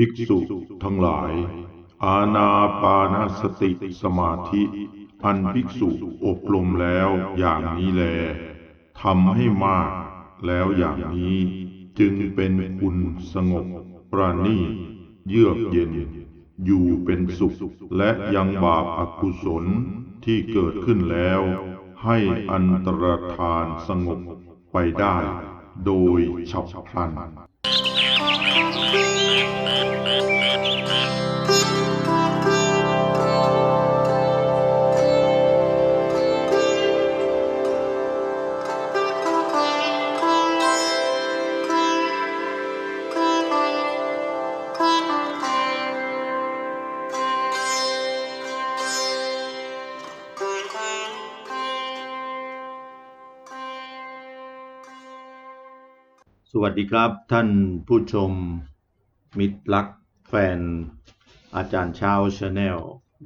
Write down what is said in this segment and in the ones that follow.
ภิกษุทั้งหลาย อาณาปานสติสมาธิ อันภิกษุอบรมแล้วอย่างนี้แลทำให้มากแล้วอย่างนี้ จึงเป็นคุณสงบประณีเยือกเย็น อยู่เป็นสุข และยังบาปอกุศลที่เกิดขึ้นแล้ว ให้อันตรธานสงบไปได้ โดยฉับพลัน สวัสดีครับท่านผู้ชมมิตรรักแฟนอาจารย์เช้าชาแนล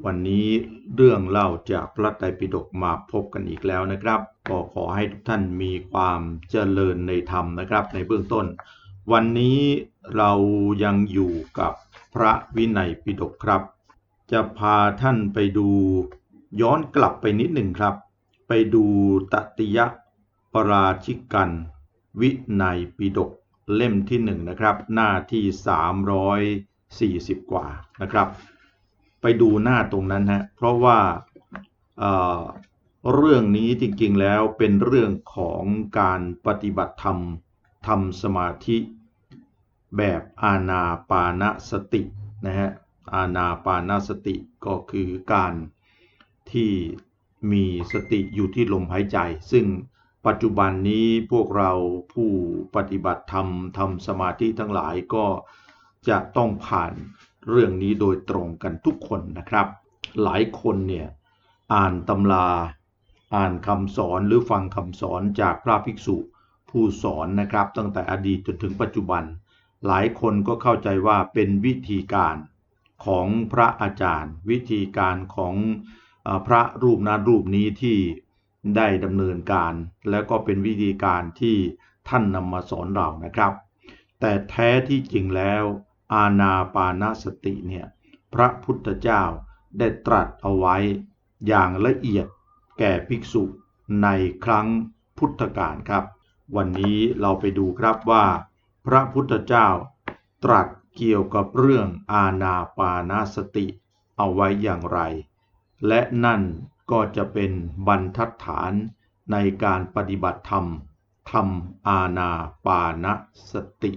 วันนี้เรื่องเล่าจากพระไตรปิฎกมาพบกันอีกแล้วนะครับ ก็ขอให้ทุกท่านมีความเจริญในธรรมนะครับ ในเบื้องต้น วันนี้เรายังอยู่กับพระวินัยปิฎกครับ จะพาท่านไปดูย้อนกลับไปนิดหนึ่งครับ ไปดูตติยปราชิกัน วินัยปิฎกเล่มที่หนึ่งนะครับหน้าที่ 340 กว่านะครับ ไปดูหน้าตรงนั้นฮะเพราะว่าเเรื่องนี้จริงๆแล้วเป็นเรื่องของการปฏิบัติธรรมทำสมาธิแบบอาณาปานสตินะฮะอาณาปานสติก็คือการที่มีสติอยู่ที่ลมหายใจ ซึ่ง ปัจจุบันนี้พวกเราผู้ปฏิบัติธรรมทำสมาธิทั้งหลายก็จะต้องผ่านเรื่องนี้โดยตรงกันทุกคนนะครับ หลายคนเนี่ยอ่านตำราอ่านคำสอนหรือฟังคำสอนจากพระภิกษุผู้สอนนะครับ ตั้งแต่อดีตจนถึงปัจจุบัน หลายคนก็เข้าใจว่าเป็นวิธีการของพระอาจารย์ วิธีการของพระรูปนั้นรูปนี้ที่ ได้ดำเนินการ แล้วก็เป็นวิธีการที่ท่านนำมาสอนเรานะครับ แต่แท้ที่จริงแล้ว อาณาปานสติเนี่ยพระพุทธเจ้าได้ตรัสเอาไว้อย่างละเอียดแก่ภิกษุในครั้งพุทธกาลครับ วันนี้เราไปดูครับว่า พระพุทธเจ้าตรัสเกี่ยวกับเรื่องอาณาปานสติเอาไว้อย่างไร และนั่น ก็จะเป็นบรรทัดฐานในการปฏิบัติธรรมทำอาณาปานสติ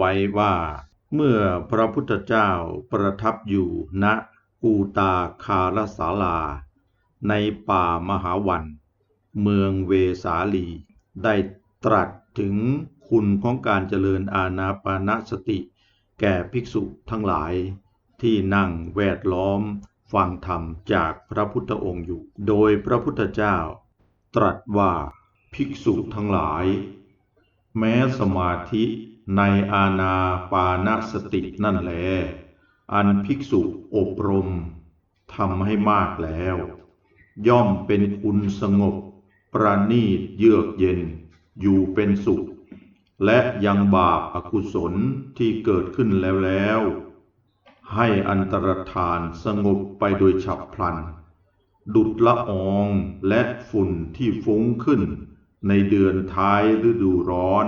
ไว้ว่า เมื่อพระพุทธเจ้าประทับอยู่ณกูตาคารสาลา ในป่ามหาวัน เมืองเวสาลี ได้ตรัสถึงคุณของการเจริญอาณาปานสติ แก่ภิกษุทั้งหลาย ที่นั่งแวดล้อมฟังธรรมจากพระพุทธองค์อยู่ โดยพระพุทธเจ้า ตรัสว่าภิกษุทั้งหลาย แม้สมาธิ ในอาณาปานสตินั่นแล อันภิกษุอบรมทำให้มากแล้ว ย่อมเป็นคุณสงบ ประณีตเยือกเย็น อยู่เป็นสุข และยังบาปอากุศลที่เกิดขึ้นแล้วแล้ว ให้อันตรธานสงบไปโดยฉับพลัน ดุดละอองและฝุ่นที่ฟุ้งขึ้น ในเดือนท้ายฤดูร้อน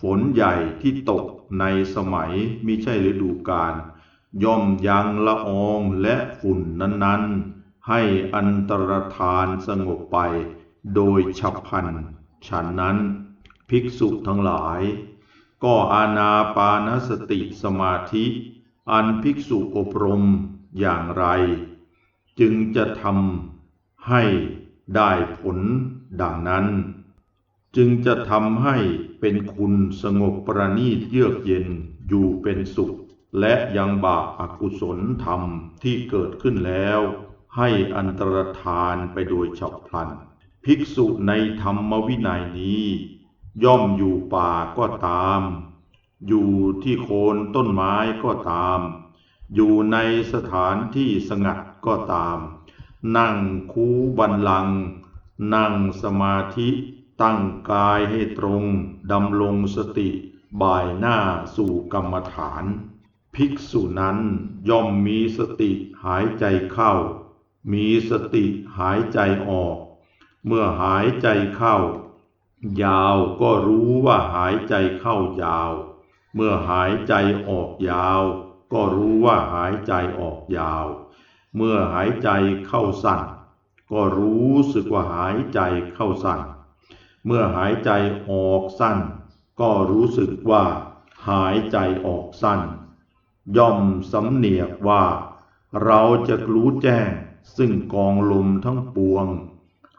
ฝนใหญ่ที่ตกในสมัยมิใช่ฤดูกาลย่อมยังละอองและฝุ่นนั้นๆ ให้อันตรธานสงบไปโดยฉับพลันฉันนั้นภิกษุทั้งหลาย ก็อาณาปานสติสมาธิ อันภิกษุอบรมอย่างไร จึงจะทำให้ได้ผลดังนั้น จึงจะทำให้เป็นคุณสงบประณีตเยือกเย็นอยู่เป็นสุข และยังบาปอกุศลธรรมที่เกิดขึ้นแล้ว ให้อันตรธานไปโดยฉับพลัน ภิกษุในธรรมวินัยนี้ ย่อมอยู่ป่าก็ตาม อยู่ที่โคนต้นไม้ก็ตาม อยู่ในสถานที่สงัดก็ตาม นั่งคูบันลัง นั่งสมาธิ ตั้งกายให้ตรงดำรงสติบ่ายหน้าสู่กรรมฐาน ภิกษุนั้นย่อมมีสติหายใจเข้า มีสติหายใจออก เมื่อหายใจเข้า ยาวก็รู้ว่าหายใจเข้ายาว เมื่อหายใจออกยาว ก็รู้ว่าหายใจออกยาว เมื่อหายใจเข้าสั้น ก็รู้สึกว่าหายใจเข้าสั้น เมื่อหายใจออกสั้น ก็รู้สึกว่า หายใจออกสั้น ย่อมสำเนียกว่า เราจะรู้แจ้งซึ่งกองลมทั้งปวง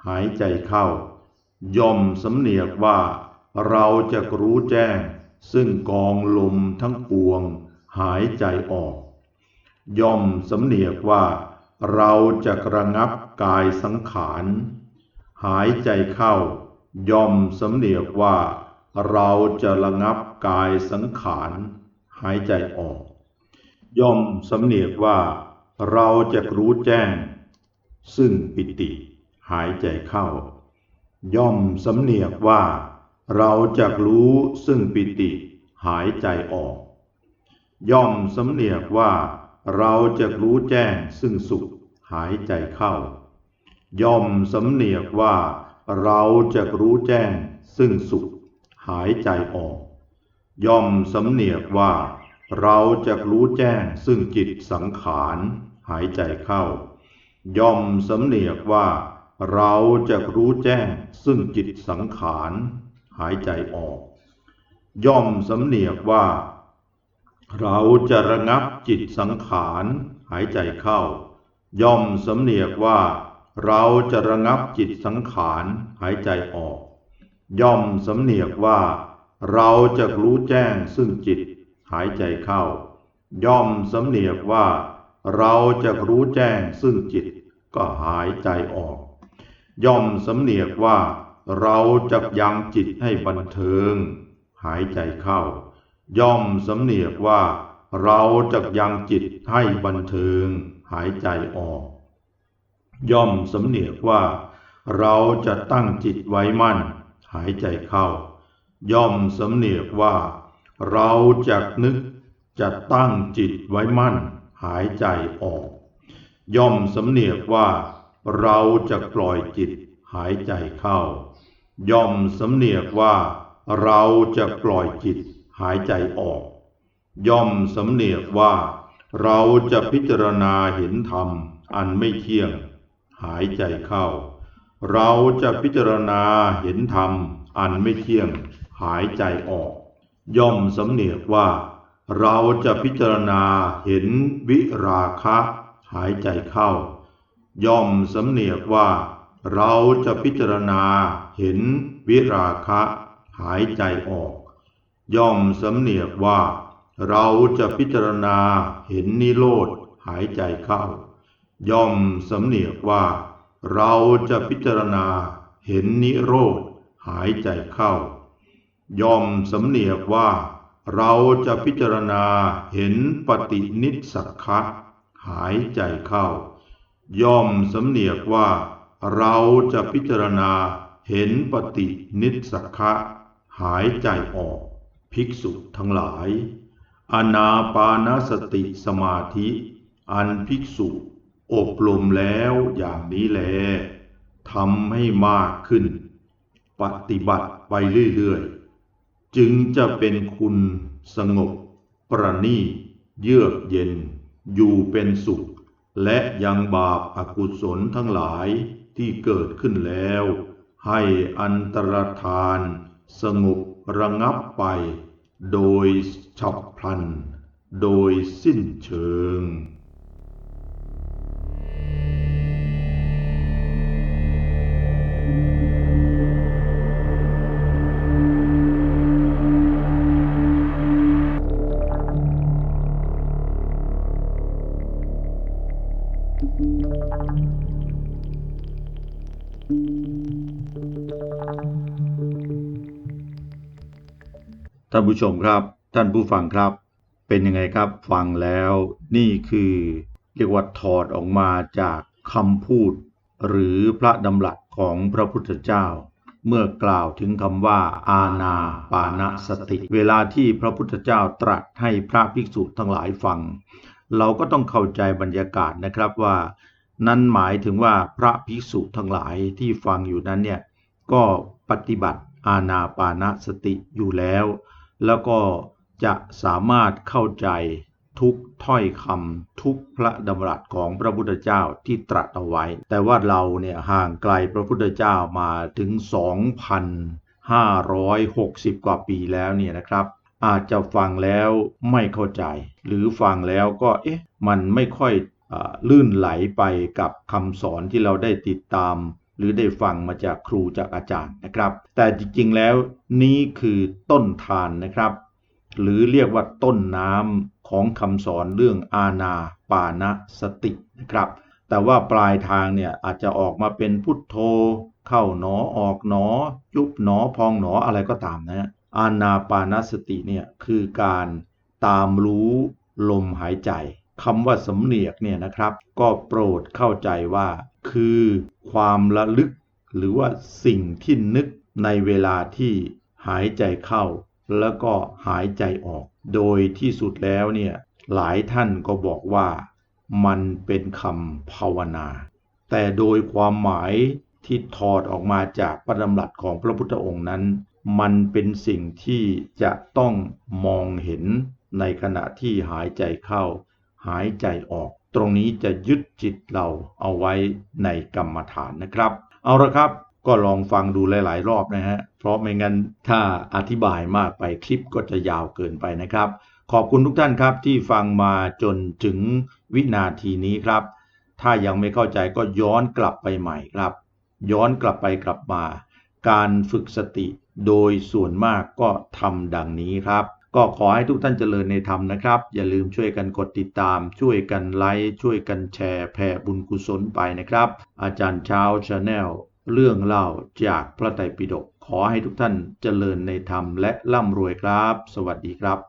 หายใจเข้า ย่อมสำเนียกว่า เราจะรู้แจ้ง ซึ่งกองลมทั้งปวง หายใจออก ย่อมสำเนียกว่า เราจะระงับกายสังขาร หายใจเข้า ย่อมสำเนียกว่าเราจะระงับกายสังขารหายใจออก ย่อมสำเนียกว่าเราจะรู้แจ้ง ซึ่งปิติหายใจเข้า ย่อมสำเนียกว่าเราจะรู้ซึ่งปิติหายใจออก ย่อมสำเนียกว่าเราจะรู้แจ้งซึ่งสุขหายใจเข้า ย่อมสำเนียกว่า เราจะรู้แจ้งซึ่งสุขหายใจออก ย่อมสำเนียกว่า เราจะรู้แจ้งซึ่งจิตสังขารหายใจเข้า ย่อมสำเนียกว่า เราจะรู้แจ้งซึ่งจิตสังขารหายใจออก ย่อมสำเนียกว่า เราจะระงับจิตสังขารหายใจเข้า ย่อมสำเนียกว่า เราจะระงับจิตสังขารหายใจออก ย่อมสำเนียกว่า เราจะรู้แจ้งซึ่งจิตหายใจเข้า ย่อมสำเนียกว่า เราจะรู้แจ้งซึ่งจิตก็หายใจออก ย่อมสำเนียกว่า เราจะยังจิตให้บันเทิง หายใจเข้า ย่อมสำเนียกว่า เราจะยังจิตให้บันเทิง หายใจออก ย่อมสำเนียกว่า เราจะตั้งจิตไว้มั่น หายใจเข้า ย่อมสำเนียกว่า เราจะนึกจะตั้งจิตไว้มั่น หายใจออก ย่อมสำเนียกว่า เราจะปล่อยจิตหายใจเข้า ย่อมสำเนียกว่า เราจะปล่อยจิตหายใจออก ย่อมสำเนียกว่า เราจะพิจารณาเห็นธรรมอันไม่เที่ยง หายใจเข้า เราจะพิจารณาเห็นธรรมอันไม่เที่ยง หายใจออก ย่อมสำเนียกว่า เราจะพิจารณาเห็นวิราคะ หายใจเข้า ย่อมสำเนียกว่า เราจะพิจารณาเห็นวิราคะ หายใจออก ย่อมสำเนียกว่า เราจะพิจารณาเห็นนิโรธหายใจเข้า ย่อมสำเนียกว่า เราจะพิจารณาเห็นนิโรธหายใจเข้า ย่อมสำเนียกว่า เราจะพิจารณาเห็นปฏินิสักะหายใจเข้า ย่อมสำเนียกว่า เราจะพิจารณาเห็นปฏินิสักะหายใจออก ภิกษุทั้งหลาย อนาปานสติสมาธิ อันภิกษุ อบรมแล้วอย่างนี้แลทำให้มากขึ้น ปฏิบัติไปเรื่อยๆ จึงจะเป็นคุณสงบ ประณีเยือกเย็น อยู่เป็นสุข และยังบาปอากุศลทั้งหลายที่เกิดขึ้นแล้ว ให้อันตรธาน สงบระงับไป โดยฉับพลัน โดยสิ้นเชิง ท่านผู้ชมครับ ท่านผู้ฟังครับ เป็นยังไงครับฟังแล้วนี่คือเรียกว่าถอดออกมาจากคำพูด หรือพระดำรัสของพระพุทธเจ้า เมื่อกล่าวถึงคำว่าอาณาปานสติ เวลาที่พระพุทธเจ้าตรัสให้พระภิกษุทั้งหลายฟัง เราก็ต้องเข้าใจบรรยากาศนะครับว่า นั่นหมายถึงว่าพระภิกษุทั้งหลายที่ฟังอยู่นั้นเนี่ยก็ปฏิบัติอาณาปานสติอยู่แล้ว แล้วก็จะสามารถเข้าใจทุกถ้อยคำทุกพระดำรัสของพระพุทธเจ้าที่ตรัสเอาไว้ แต่ว่าเราเนี่ยห่างไกลพระพุทธเจ้ามาถึง 2,560 กว่าปีแล้วเนี่ยนะครับ อาจจะฟังแล้วไม่เข้าใจ หรือฟังแล้วก็เอ๊ะมันไม่ค่อยอลื่นไหลไปกับคำสอนที่เราได้ติดตาม หรือได้ฟังมาจากครูจากอาจารย์นะครับ แต่จริงๆแล้วนี่คือต้นทานนะครับ หรือเรียกว่าต้นน้ำของคำสอนเรื่องอาณาปานสตินะครับแต่ว่าปลายทางเนี่ยอาจจะออกมาเป็นพุทโธ เข้าหนอออกหนอ ยุบหนอพองหนออะไรก็ตามนะฮะอาณาปานสติเนี่ยคือการตามรู้ลมหายใจ คำว่าสำเนียกเนี่ยนะครับ ก็โปรดเข้าใจว่า คือความระลึก หรือว่าสิ่งที่นึกในเวลาที่หายใจเข้า แล้วก็หายใจออก โดยที่สุดแล้วเนี่ยหลายท่านก็บอกว่ามันเป็นคำภาวนา แต่โดยความหมายที่ถอดออกมาจากพระดำรัสของพระพุทธองค์นั้น มันเป็นสิ่งที่จะต้องมองเห็นในขณะที่หายใจเข้า หายใจออก ตรงนี้จะยึดจิตเราเอาไว้ในกรรมฐานนะครับ เอาละครับก็ลองฟังดูหลาย ๆ รอบนะฮะ เพราะไม่งั้นถ้าอธิบายมากไปคลิปก็จะยาวเกินไปนะครับ ขอบคุณทุกท่านครับที่ฟังมาจนถึงวินาทีนี้ครับ ถ้ายังไม่เข้าใจก็ย้อนกลับไปใหม่ครับ ย้อนกลับไปกลับมา การฝึกสติโดยส่วนมากก็ทำดังนี้ครับ ก็ขอให้ทุกท่านเจริญในธรรมนะครับ อย่าลืมช่วยกันกดติดตาม ช่วยกันไลค์ ช่วยกันแชร์ แผ่บุญกุศลไปนะครับ อาจารย์เช้าชาแนลเรื่องเล่าจากพระไตรปิฎกขอให้ทุกท่านเจริญในธรรมและร่ำรวยครับ สวัสดีครับ